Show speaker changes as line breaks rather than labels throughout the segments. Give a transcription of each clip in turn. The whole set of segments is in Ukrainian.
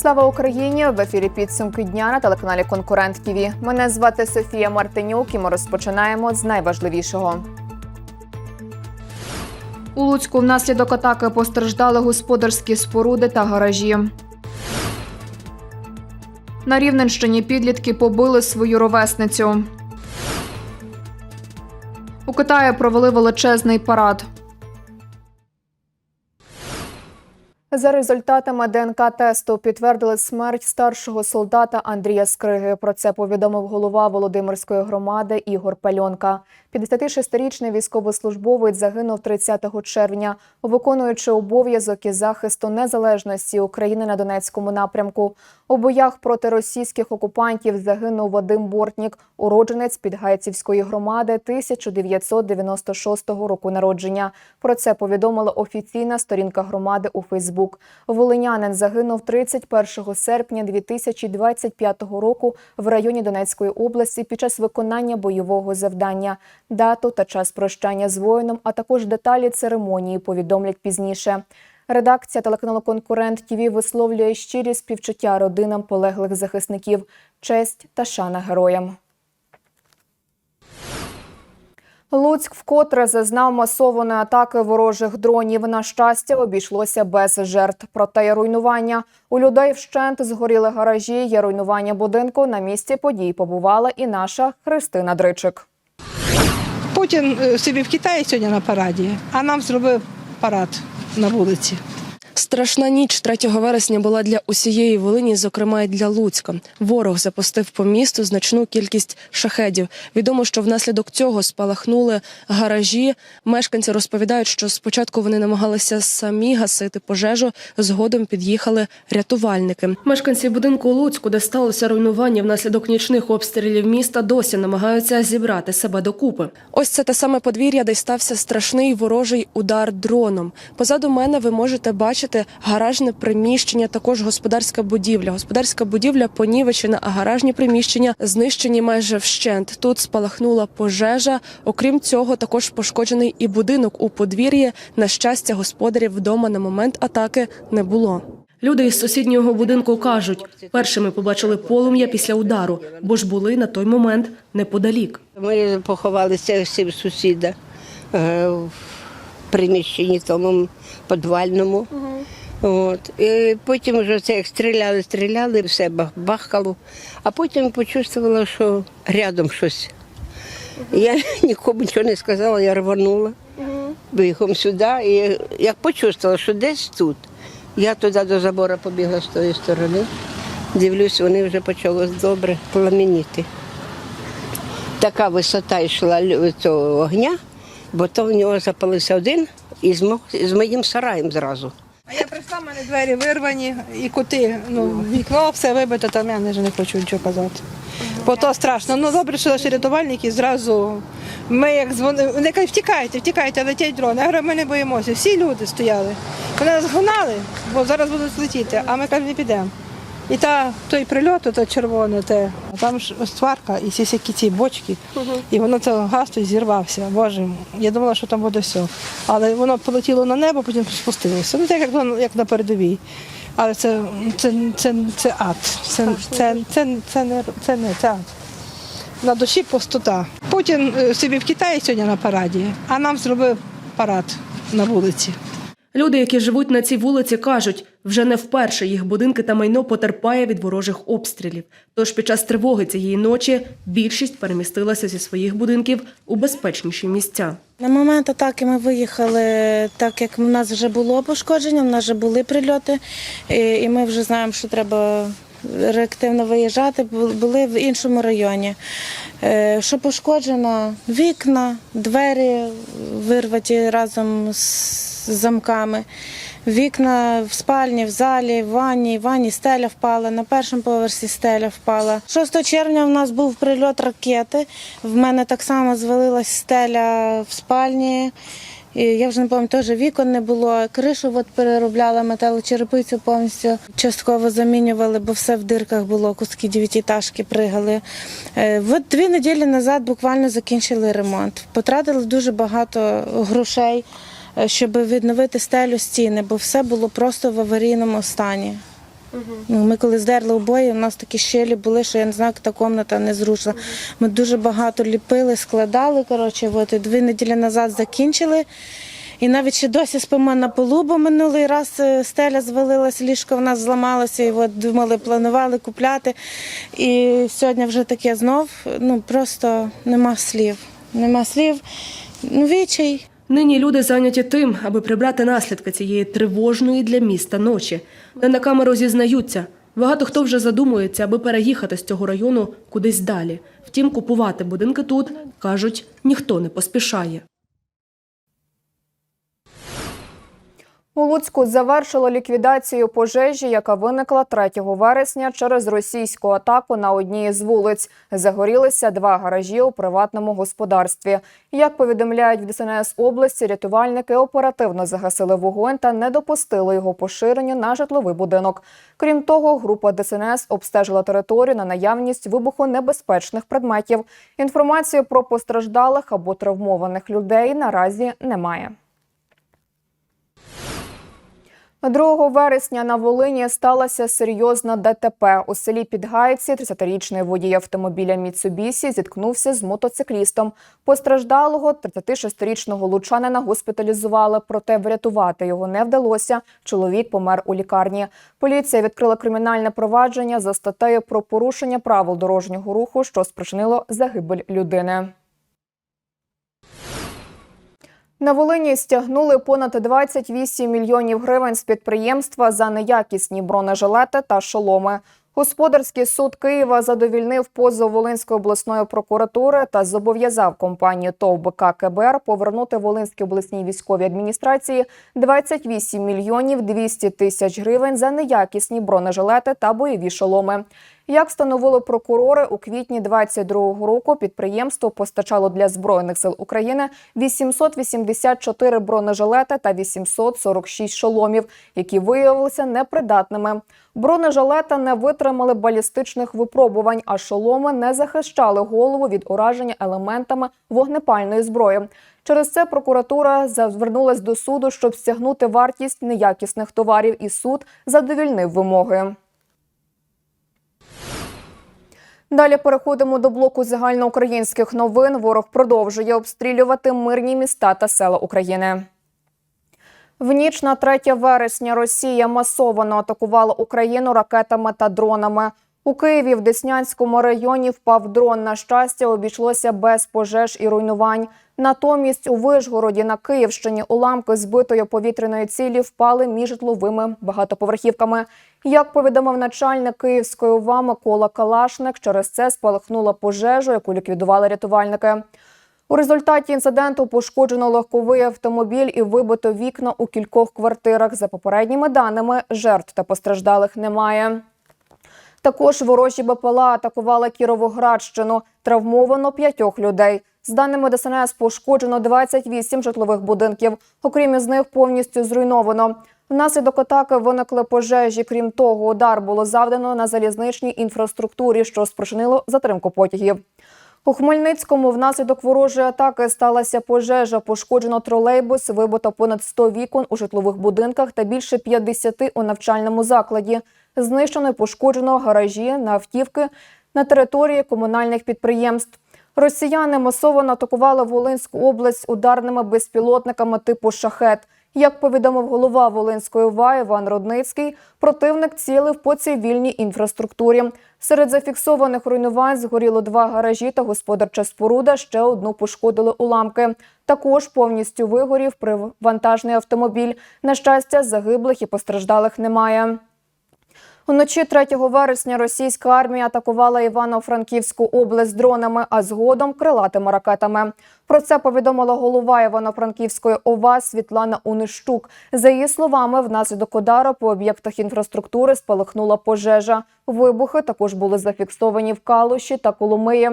Слава Україні! В ефірі підсумки дня на телеканалі Конкурент ТІВІ. Мене звати Софія Мартинюк і ми розпочинаємо з найважливішого. У Луцьку внаслідок атаки постраждали господарські споруди та гаражі. На Рівненщині підлітки побили свою ровесницю. У Китаї провели величезний парад. За результатами ДНК-тесту підтвердили смерть старшого солдата Андрія Скриги. Про це повідомив голова Володимирської громади Ігор Пальонка. 56-річний військовослужбовець загинув 30 червня, виконуючи обов'язок із захисту незалежності України на Донецькому напрямку. У боях проти російських окупантів загинув Вадим Бортнік, уродженець Підгайцівської громади 1996 року народження. Про це повідомила офіційна сторінка громади у Фейсбук. Волинянин загинув 31 серпня 2025 року в районі Донецької області під час виконання бойового завдання. Дату та час прощання з воїном, а також деталі церемонії повідомлять пізніше. Редакція телеканалу Конкурент ТІВІ висловлює щирі співчуття родинам полеглих захисників, честь та шана героям. Луцьк вкотре зазнав масованої атаки ворожих дронів. На щастя, обійшлося без жертв. Проте є руйнування. У людей вщент згоріли гаражі. Є руйнування будинку. На місці подій побувала і наша Христина Дричик.
Путін е, собі в Китаї сьогодні на параді, а нам зробив парад на вулиці.
Страшна ніч 3 вересня була для усієї Волині, зокрема й для Луцька. Ворог запустив по місту значну кількість шахедів. Відомо, що внаслідок цього спалахнули гаражі. Мешканці розповідають, що спочатку вони намагалися самі гасити пожежу. Згодом під'їхали рятувальники. Мешканці будинку у Луцьку, де сталося руйнування внаслідок нічних обстрілів міста, досі намагаються зібрати себе докупи. Ось це те саме подвір'я, де стався страшний ворожий удар дроном. Позаду мене ви можете бачити гаражне приміщення, також господарська будівля. Господарська будівля понівечена, а гаражні приміщення знищені майже вщент. Тут спалахнула пожежа. Окрім цього, також пошкоджений і будинок у подвір'ї. На щастя, господарів вдома на момент атаки не було. Люди із сусіднього будинку кажуть, першими побачили полум'я після удару, бо ж були на той момент неподалік.
Ми поховалися всі в сусіда е, в приміщенні тому підвальному. От. І потім вже це як стріляли, стріляли, все бах- бахкало. А потім почувствувала, що рядом щось. Я нікому нічого не сказала, я рванула бігом сюди. І як почувствувала, що десь тут. Я туди до забору побігла з тої сторони. Дивлюсь, вони вже почали добре пламеніти така висота йшла цього огня, бо то в нього запалився один із, моїм сараєм зразу.
А я прийшла, в мене двері вирвані і кути, ну, вікно все вибите, там я вже не хочу нічого казати. Бо то страшно. Ну добре, що наші рятувальники зразу. Ми як дзвонили, вони кажуть, втікайте, втікайте, летять дрони. Я говорю, ми не боїмося. Всі люди стояли. Вони нас гнали, бо зараз будуть летіти, а ми кажемо, не підемо. І та той прильот, то червоне, те, а там ж ось сварка і всі всякі ці бочки, і воно це газ той зірвався. Боже, я думала, що там буде все. Але воно полетіло на небо, потім спустилося. Ну так як, як на передовій. Але це, це, це, це ад. Це, це, це, це, не, це не це ад. На душі пустота. Путін е, собі в Китаї сьогодні на параді, а нам зробив парад на вулиці.
Люди, які живуть на цій вулиці, кажуть, вже не вперше їх будинки та майно потерпає від ворожих обстрілів. Тож під час тривоги цієї ночі більшість перемістилася зі своїх будинків у безпечніші місця.
На момент атаки ми виїхали, так як в нас вже було пошкодження, в нас вже були прильоти, і ми вже знаємо, що треба реактивно виїжджати. Були в іншому районі. Е, Що пошкоджено? Вікна, двері вирваті разом з замками. Вікна в спальні, в залі, в ванні, в ванні стеля впала, на першому поверсі стеля впала. 6 червня в нас був прильот ракети. В мене так само звалилась стеля в спальні. І я вже не пам'ятаю, теж вікон не було. Кришу от переробляла металочерепицю повністю частково замінювали, бо все в дирках було, куски дев'ятиэтажки пригали. Е, От дві неділі назад буквально закінчили ремонт. Потратили дуже багато грошей, щоб відновити стелю стіни, бо все було просто в аварійному стані. Ну, ми коли здерли обої, у нас такі щелі були, що я не знаю, як та комната не зрушила. Ми дуже багато ліпили, складали. Коротше, от, і дві неділі назад закінчили. І навіть ще досі спимо на полу, бо минулий раз е, стеля звалилась, ліжко в нас зламалося, і от думали, планували купляти. І сьогодні вже таке знов. Ну просто нема слів. Нема слів. Ну, вічай.
Нині люди зайняті тим, аби прибрати наслідки цієї тривожної для міста ночі. Не на камеру зізнаються. Багато хто вже задумується, аби переїхати з цього району кудись далі. Втім, купувати будинки тут, кажуть, ніхто не поспішає.
У Луцьку завершили ліквідацію пожежі, яка виникла 3 вересня через російську атаку на одній з вулиць. Загорілися два гаражі у приватному господарстві. Як повідомляють в ДСНС області, рятувальники оперативно загасили вогонь та не допустили його поширення на житловий будинок. Крім того, група ДСНС обстежила територію на наявність вибухонебезпечних предметів. Інформації про постраждалих або травмованих людей наразі немає. 2 вересня на Волині сталася серйозна ДТП. У селі Підгайці 30-річний водій автомобіля Міцубісі зіткнувся з мотоциклістом. Постраждалого 36-річного лучанина госпіталізували, проте врятувати його не вдалося. Чоловік помер у лікарні. Поліція відкрила кримінальне провадження за статтею про порушення правил дорожнього руху, що спричинило загибель людини. На Волині стягнули понад 28 мільйонів гривень з підприємства за неякісні бронежилети та шоломи. Господарський суд Києва задовільнив позов Волинської обласної прокуратури та зобов'язав компанію ТОВ КБР повернути Волинській обласній військовій адміністрації 28 мільйонів 200 тисяч гривень за неякісні бронежилети та бойові шоломи. Як встановили прокурори, у квітні 22-го року підприємство постачало для збройних сил України 884 бронежилети та 846 шоломів, які виявилися непридатними. Бронежилети не витримали балістичних випробувань, а шоломи не захищали голову від ураження елементами вогнепальної зброї. Через це прокуратура звернулась до суду, щоб стягнути вартість неякісних товарів, і суд задовільнив вимоги. Далі переходимо до блоку загальноукраїнських новин. Ворог продовжує обстрілювати мирні міста та села України. В ніч на 3 вересня Росія масово атакувала Україну ракетами та дронами. У Києві в Деснянському районі впав дрон. На щастя, обійшлося без пожеж і руйнувань. Натомість у Вишгороді на Київщині уламки збитої повітряної цілі впали між житловими багатоповерхівками. Як повідомив начальник Київської ОВА Микола Калашник, через це спалахнула пожежа, яку ліквідували рятувальники. У результаті інциденту пошкоджено легковий автомобіль і вибито вікна у кількох квартирах. За попередніми даними, жертв та постраждалих немає. Також ворожі БПЛА атакували Кіровоградщину. Травмовано п'ятьох людей. З даними ДСНС, пошкоджено 28 житлових будинків. Окрім із них повністю зруйновано. Внаслідок атаки виникли пожежі. Крім того, удар було завдано на залізничній інфраструктурі, що спричинило затримку потягів. У Хмельницькому внаслідок ворожої атаки сталася пожежа. Пошкоджено тролейбус, вибито понад 100 вікон у житлових будинках та більше 50 у навчальному закладі. Знищено і пошкоджено гаражі на автівки на території комунальних підприємств. Росіяни масово атакували Волинську область ударними безпілотниками типу шахет. Як повідомив голова Волинської ОВА Іван Родницький, противник цілив по цивільній інфраструктурі. Серед зафіксованих руйнувань згоріло два гаражі та господарча споруда. Ще одну пошкодили уламки. Також повністю вигорів привантажний автомобіль. На щастя, загиблих і постраждалих немає. Уночі 3 вересня російська армія атакувала Івано-Франківську область дронами, а згодом крилатими ракетами. Про це повідомила голова Івано-Франківської ОВА Світлана Унищук. За її словами, внаслідок удару по об'єктах інфраструктури спалахнула пожежа. Вибухи також були зафіксовані в Калуші та Коломиї.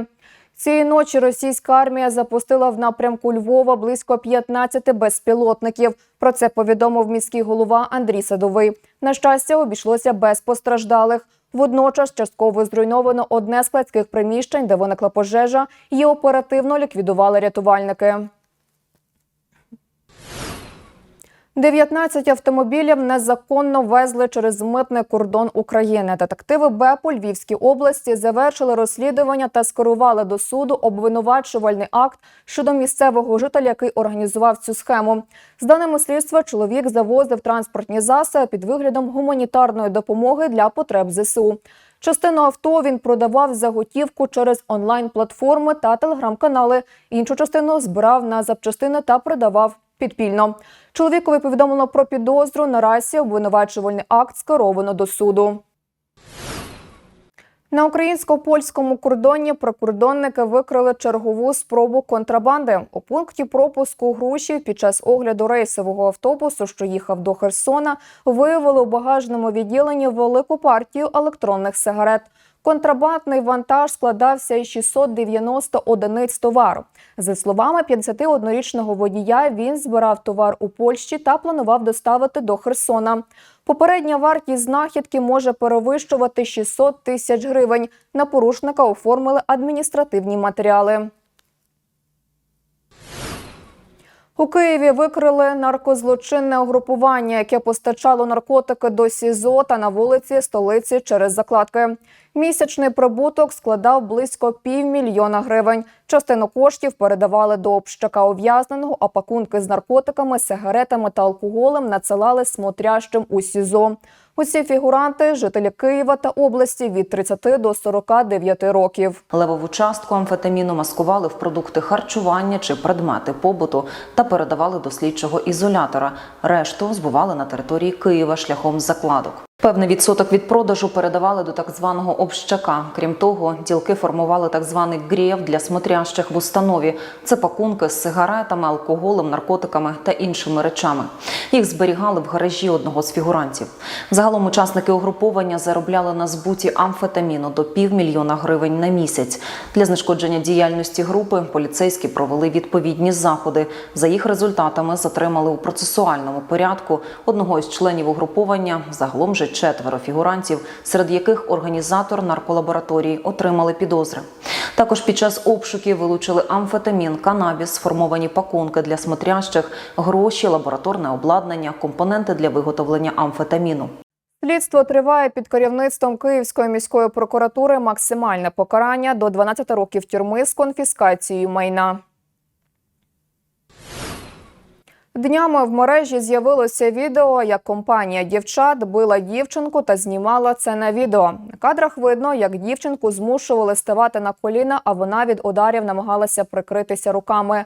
Цієї ночі російська армія запустила в напрямку Львова близько 15 безпілотників. Про це повідомив міський голова Андрій Садовий. На щастя, обійшлося без постраждалих. Водночас частково зруйновано одне складських приміщень, де виникла пожежа. Її оперативно ліквідували рятувальники. 19 автомобілів незаконно везли через митний кордон України. Детективи БЕП Львівській області завершили розслідування та скерували до суду обвинувачувальний акт щодо місцевого жителя, який організував цю схему. З даними слідства, чоловік завозив транспортні засоби під виглядом гуманітарної допомоги для потреб ЗСУ. Частину авто він продавав за готівку через онлайн-платформи та телеграм-канали. Іншу частину збирав на запчастини та продавав підпільно. Чоловікові повідомлено про підозру. Наразі обвинувачувальний акт скеровано до суду. На українсько-польському кордоні прикордонники викрили чергову спробу контрабанди. У пункті пропуску Грушів під час огляду рейсового автобусу, що їхав до Херсона, виявили у багажному відділенні велику партію електронних сигарет. Контрабандний вантаж складався із 690 одиниць товару. За словами 51-річного водія, він збирав товар у Польщі та планував доставити до Херсона. Попередня вартість знахідки може перевищувати 600 тисяч гривень. На порушника оформили адміністративні матеріали. У Києві викрили наркозлочинне угрупування, яке постачало наркотики до СІЗО та на вулиці столиці через закладки. Місячний прибуток складав близько півмільйона гривень. Частину коштів передавали до общака ув'язненого, а пакунки з наркотиками, сигаретами та алкоголем надсилали смотрящим у СІЗО. Усі фігуранти жителі Києва та області від 30 до 49 років.
Левову частку амфетаміну маскували в продукти харчування чи предмети побуту та передавали до слідчого ізолятора. Решту збували на території Києва шляхом закладок. Певний відсоток від продажу передавали до так званого общака. Крім того, ділки формували так званий грєв для смотрящих в установі. Це пакунки з сигаретами, алкоголем, наркотиками та іншими речами. Їх зберігали в гаражі одного з фігурантів. Загалом учасники угруповання заробляли на збуті амфетаміну до півмільйона гривень на місяць. Для знешкодження діяльності групи поліцейські провели відповідні заходи. За їх результатами затримали у процесуальному порядку одного із членів угруповання. Загалом же четверо фігурантів, серед яких організатор нарколабораторії отримали підозри. Також під час обшуків вилучили амфетамін, канабіс, сформовані пакунки для смотрящих, гроші, лабораторне обладнання, компоненти для виготовлення амфетаміну.
Слідство триває під керівництвом Київської міської прокуратури максимальне покарання до 12 років тюрми з конфіскацією майна. Днями в мережі з'явилося відео, як компанія дівчат била дівчинку та знімала це на відео. На кадрах видно, як дівчинку змушували ставати на коліна, а вона від ударів намагалася прикритися руками.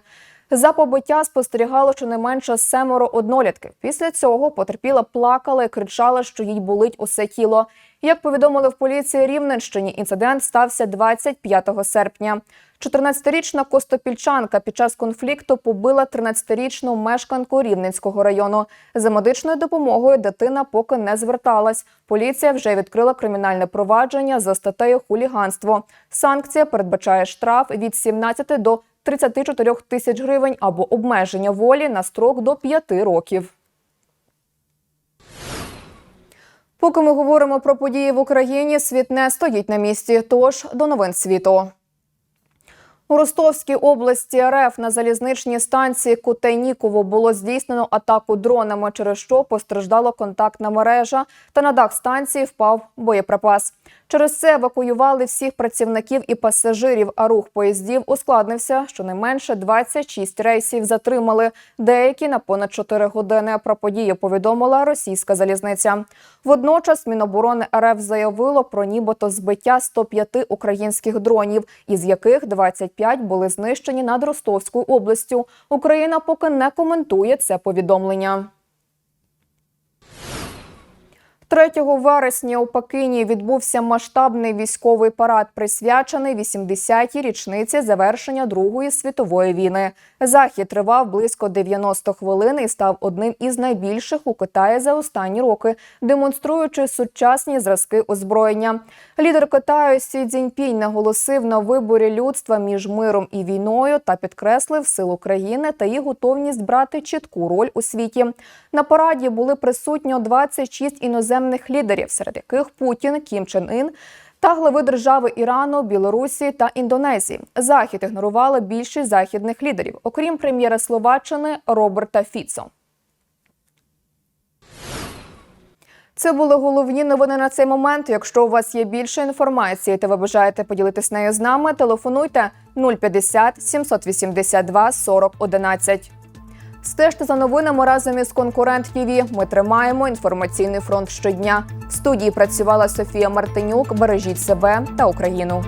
За побиття спостерігало щонайменше семеро однолітків. Після цього потерпіла плакала і кричала, що їй болить усе тіло. Як повідомили в поліції Рівненщині, інцидент стався 25 серпня. 14-річна костопільчанка під час конфлікту побила 13-річну мешканку Рівненського району. За медичною допомогою дитина поки не зверталась. Поліція вже відкрила кримінальне провадження за статтею хуліганство. Санкція передбачає штраф від 17 до 34 тисяч гривень або обмеження волі на строк до 5 років. Поки ми говоримо про події в Україні, світ не стоїть на місці. Тож до новин світу. У Ростовській області РФ на залізничній станції Кутайніково було здійснено атаку дронами, через що постраждала контактна мережа, та на дах станції впав боєприпас. Через це евакуювали всіх працівників і пасажирів, а рух поїздів ускладнився. Щонайменше 26 рейсів затримали, деякі на понад 4 години. Про подію повідомила російська залізниця. Водночас Міноборони РФ заявило про нібито збиття 105 українських дронів, із яких 25 були знищені над Ростовською областю. Україна поки не коментує це повідомлення. 3 вересня у Пекіні відбувся масштабний військовий парад, присвячений 80-й річниці завершення Другої світової війни. Захід тривав близько 90 хвилин і став одним із найбільших у Китаї за останні роки, демонструючи сучасні зразки озброєння. Лідер Китаю Сі Цзіньпінь наголосив на виборі людства між миром і війною та підкреслив силу країни та її готовність брати чітку роль у світі. На параді були присутні 26 іноземних лідерів, серед яких Путін, Кім Чен Ін та глави держави Ірану, Білорусі та Індонезії. Захід ігнорували більшість західних лідерів, окрім прем'єра Словаччини Роберта Фіцо. Це були головні новини на цей момент. Якщо у вас є більше інформації та ви бажаєте поділитись нею з нами, телефонуйте 050 782 40 11. Стежте за новинами разом із конкурент ТІВІ. Ми тримаємо інформаційний фронт щодня. В студії працювала Софія Мартинюк. Бережіть себе та Україну.